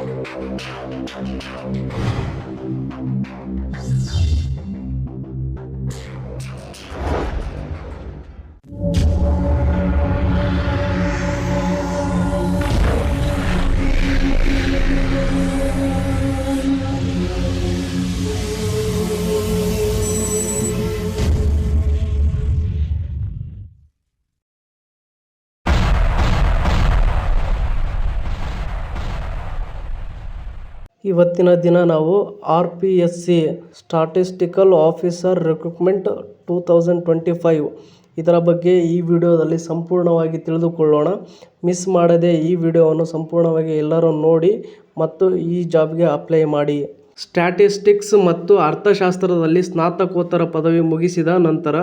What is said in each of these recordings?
Thank you. ಇವತ್ತಿನ ದಿನ ನಾವು R P S C statistical officer recruitment two thousand twenty five ಇದರ ಬಗ್ಗೆ ಈ ವಿಡಿಯೋದಲ್ಲಿ ಸಂಪೂರ್ಣವಾಗಿ ತಿಳಿದುಕೊಳ್ಳೋಣ. ಮಿಸ್ ಮಾಡದೆ ಈ ವಿಡಿಯೋವನ್ನು ಸಂಪೂರ್ಣವಾಗಿ ಎಲ್ಲರೂ ನೋಡಿ ಮತ್ತು ಈ ಜಾಬ್ಗೆ ಅಪ್ಲೈ ಮಾಡಿ. ಸ್ಟ್ಯಾಟಿಸ್ಟಿಕ್ಸ್ ಮತ್ತು ಅರ್ಥಶಾಸ್ತ್ರದಲ್ಲಿ ಸ್ನಾತಕೋತ್ತರ ಪದವಿ ಮುಗಿಸಿದ ನಂತರ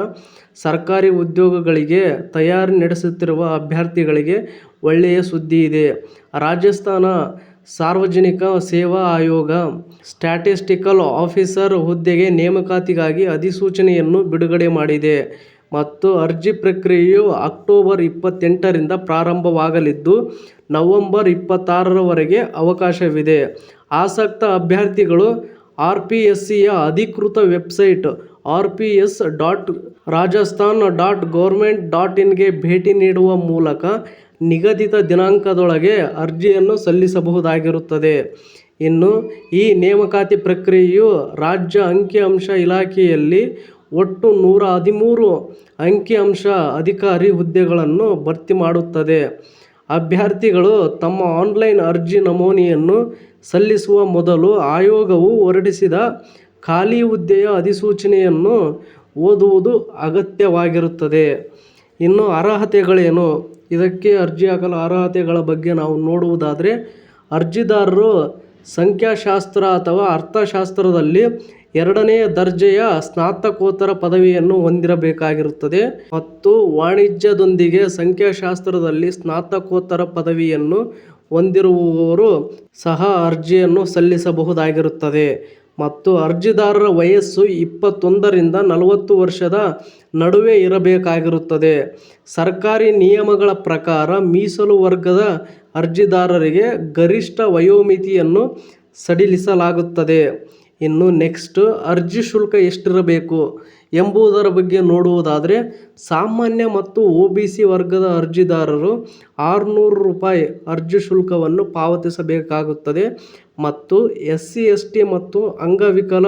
ಸರ್ಕಾರಿ ಉದ್ಯೋಗಗಳಿಗೆ ತಯಾರಿ ನಡೆಸುತ್ತಿರುವ ಅಭ್ಯರ್ಥಿಗಳಿಗೆ ಒಳ್ಳೆಯ ಸುದ್ದಿ ಇದೆ. ರಾಜಸ್ಥಾನ ಸಾರ್ವಜನಿಕ ಸೇವಾ ಆಯೋಗ, ಸ್ಟ್ಯಾಟಿಸ್ಟಿಕಲ್ ಆಫೀಸರ್ ಹುದ್ದೆಗೆ ನೇಮಕಾತಿಗಾಗಿ ಅಧಿಸೂಚನೆಯನ್ನು ಬಿಡುಗಡೆ ಮಾಡಿದೆ ಮತ್ತು ಅರ್ಜಿ ಪ್ರಕ್ರಿಯೆಯು ಅಕ್ಟೋಬರ್ ಇಪ್ಪತ್ತೆಂಟರಿಂದ ಪ್ರಾರಂಭವಾಗಲಿದ್ದು, ನವೆಂಬರ್ ಇಪ್ಪತ್ತಾರರವರೆಗೆ ಅವಕಾಶವಿದೆ. ಆಸಕ್ತ ಅಭ್ಯರ್ಥಿಗಳು ಆರ್ ಪಿ ಎಸ್ ಸಿಯ ಅಧಿಕೃತ website R P S dot Rajasthan dot government dot ಇನ್ಗೆ ಭೇಟಿ ನೀಡುವ ಮೂಲಕ ನಿಗದಿತ ದಿನಾಂಕದೊಳಗೆ ಅರ್ಜಿಯನ್ನು ಸಲ್ಲಿಸಬಹುದಾಗಿರುತ್ತದೆ. ಇನ್ನು, ಈ ನೇಮಕಾತಿ ಪ್ರಕ್ರಿಯೆಯು ರಾಜ್ಯ ಅಂಕಿಅಂಶ ಇಲಾಖೆಯಲ್ಲಿ ಒಟ್ಟು ನೂರ ಹದಿಮೂರು ಅಂಕಿಅಂಶ ಅಧಿಕಾರಿ ಹುದ್ದೆಗಳನ್ನು ಭರ್ತಿ ಮಾಡುತ್ತದೆ. ಅಭ್ಯರ್ಥಿಗಳು ತಮ್ಮ ಆನ್ಲೈನ್ ಅರ್ಜಿ ನಮೂನೆಯನ್ನು ಸಲ್ಲಿಸುವ ಮೊದಲು ಆಯೋಗವು ಹೊರಡಿಸಿದ ಖಾಲಿ ಹುದ್ದೆಯ ಅಧಿಸೂಚನೆಯನ್ನು ಓದುವುದು ಅಗತ್ಯವಾಗಿರುತ್ತದೆ. ಇನ್ನು ಅರ್ಹತೆಗಳೇನು? ಇದಕ್ಕೆ ಅರ್ಜಿ ಹಾಕಲು ಅರ್ಹತೆಗಳ ಬಗ್ಗೆ ನಾವು ನೋಡುವುದಾದರೆ, ಅರ್ಜಿದಾರರು ಸಂಖ್ಯಾಶಾಸ್ತ್ರ ಅಥವಾ ಅರ್ಥಶಾಸ್ತ್ರದಲ್ಲಿ ಎರಡನೇ ದರ್ಜೆಯ ಸ್ನಾತಕೋತ್ತರ ಪದವಿಯನ್ನು ಹೊಂದಿರಬೇಕಾಗಿರುತ್ತದೆ. ಮತ್ತು ವಾಣಿಜ್ಯದೊಂದಿಗೆ ಸಂಖ್ಯಾಶಾಸ್ತ್ರದಲ್ಲಿ ಸ್ನಾತಕೋತ್ತರ ಪದವಿಯನ್ನು ಹೊಂದಿರುವವರು ಸಹ ಅರ್ಜಿಯನ್ನು ಸಲ್ಲಿಸಬಹುದಾಗಿರುತ್ತದೆ. ಮತ್ತು ಅರ್ಜಿದಾರರ ವಯಸ್ಸು ಇಪ್ಪತ್ತೊಂದರಿಂದ ನಲವತ್ತು ವರ್ಷದ ನಡುವೆ ಇರಬೇಕಾಗಿರುತ್ತದೆ. ಸರ್ಕಾರಿ ನಿಯಮಗಳ ಪ್ರಕಾರ ಮೀಸಲು ವರ್ಗದ ಅರ್ಜಿದಾರರಿಗೆ ಗರಿಷ್ಠ ವಯೋಮಿತಿಯನ್ನು ಸಡಿಲಿಸಲಾಗುತ್ತದೆ. ಇನ್ನು ನೆಕ್ಸ್ಟ್ ಅರ್ಜಿ ಶುಲ್ಕ ಎಷ್ಟಿರಬೇಕು ಎಂಬುದರ ಬಗ್ಗೆ ನೋಡುವುದಾದರೆ ಸಾಮಾನ್ಯ ಮತ್ತು ಒ ಬಿ ಸಿ ವರ್ಗದ ಅರ್ಜಿದಾರರು ಆರುನೂರು ರೂಪಾಯಿ ಅರ್ಜಿ ಶುಲ್ಕವನ್ನು ಪಾವತಿಸಬೇಕಾಗುತ್ತದೆ ಮತ್ತು ಎಸ್ ಸಿ, ಎಸ್ ಟಿ ಮತ್ತು ಅಂಗವಿಕಲ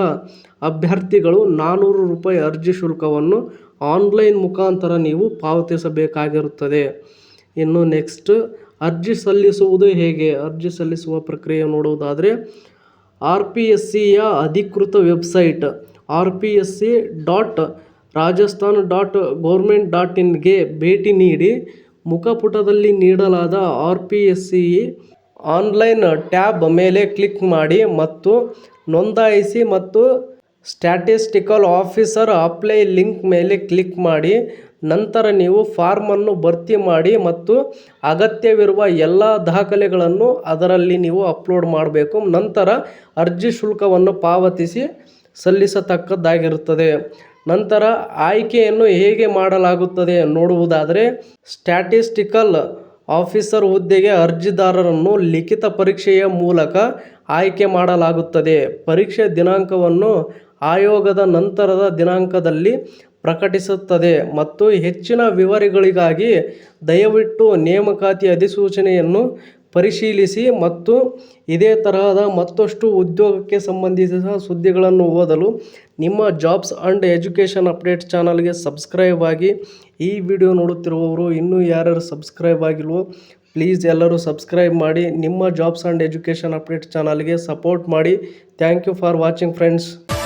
ಅಭ್ಯರ್ಥಿಗಳು ನಾನ್ನೂರು ರೂಪಾಯಿ ಅರ್ಜಿ ಶುಲ್ಕವನ್ನು ಆನ್ಲೈನ್ ಮುಖಾಂತರ ನೀವು ಪಾವತಿಸಬೇಕಾಗಿರುತ್ತದೆ. ಇನ್ನು ನೆಕ್ಸ್ಟ್, ಅರ್ಜಿ ಸಲ್ಲಿಸುವುದು ಹೇಗೆ? ಅರ್ಜಿ ಸಲ್ಲಿಸುವ ಪ್ರಕ್ರಿಯೆ ನೋಡುವುದಾದರೆ ಆರ್ ಪಿ ಎಸ್ ಸಿಯ ಅಧಿಕೃತ website R P S C dot Rajasthan dot government dot ಇನ್ಗೆ ಭೇಟಿ ನೀಡಿ, ಮುಖಪುಟದಲ್ಲಿ ನೀಡಲಾದ R P S C online tab ಮೇಲೆ ಕ್ಲಿಕ್ ಮಾಡಿ ಮತ್ತು ನೋಂದಾಯಿಸಿ ಮತ್ತು ಸ್ಟ್ಯಾಟಿಸ್ಟಿಕಲ್ ಆಫೀಸರ್ ಅಪ್ಲೈ ಲಿಂಕ್ ಮೇಲೆ ಕ್ಲಿಕ್ ಮಾಡಿ, ನಂತರ ನೀವು ಫಾರ್ಮನ್ನು ಭರ್ತಿ ಮಾಡಿ ಮತ್ತು ಅಗತ್ಯವಿರುವ ಎಲ್ಲ ದಾಖಲೆಗಳನ್ನು ಅದರಲ್ಲಿ ನೀವು ಅಪ್ಲೋಡ್ ಮಾಡಬೇಕು. ನಂತರ ಅರ್ಜಿ ಶುಲ್ಕವನ್ನು ಪಾವತಿಸಿ ಸಲ್ಲಿಸತಕ್ಕದ್ದಾಗಿರುತ್ತದೆ. ನಂತರ ಆಯ್ಕೆಯನ್ನು ಹೇಗೆ ಮಾಡಲಾಗುತ್ತದೆ ನೋಡುವುದಾದರೆ, ಸ್ಟ್ಯಾಟಿಸ್ಟಿಕಲ್ ಆಫೀಸರ್ ಹುದ್ದೆಗೆ ಅರ್ಜಿದಾರರನ್ನು ಲಿಖಿತ ಪರೀಕ್ಷೆಯ ಮೂಲಕ ಆಯ್ಕೆ ಮಾಡಲಾಗುತ್ತದೆ. ಪರೀಕ್ಷೆ ದಿನಾಂಕವನ್ನು ಆಯೋಗದ ನಂತರದ ದಿನಾಂಕದಲ್ಲಿ ಪ್ರಕಟಿಸುತ್ತದೆ ಮತ್ತು ಹೆಚ್ಚಿನ ವಿವರಗಳಿಗಾಗಿ ದಯವಿಟ್ಟು ನೇಮಕಾತಿ ಅಧಿಸೂಚನೆಯನ್ನು ಪರಿಶೀಲಿಸಿ ಮತ್ತು ಇದೇ ತರಹದ ಮತ್ತಷ್ಟು ಉದ್ಯೋಗಕ್ಕೆ ಸಂಬಂಧಿಸಿದ ಸುದ್ದಿಗಳನ್ನು ಓದಲು ನಿಮ್ಮ ಜಾಬ್ಸ್ ಆ್ಯಂಡ್ ಎಜುಕೇಷನ್ ಅಪ್ಡೇಟ್ ಚಾನಲ್ಗೆ ಸಬ್ಸ್ಕ್ರೈಬ್ ಆಗಿ ಈ ವಿಡಿಯೋ ನೋಡುತ್ತಿರುವವರು ಇನ್ನೂ ಯಾರ್ಯಾರು ಸಬ್ಸ್ಕ್ರೈಬ್ ಆಗಿಲ್ವೋ ಪ್ಲೀಸ್ ಎಲ್ಲರೂ ಸಬ್ಸ್ಕ್ರೈಬ್ ಮಾಡಿ ನಿಮ್ಮ ಜಾಬ್ಸ್ ಆ್ಯಂಡ್ ಎಜುಕೇಷನ್ ಅಪ್ಡೇಟ್ ಚಾನಲ್ಗೆ ಸಪೋರ್ಟ್ ಮಾಡಿ. Thank you for watching friends.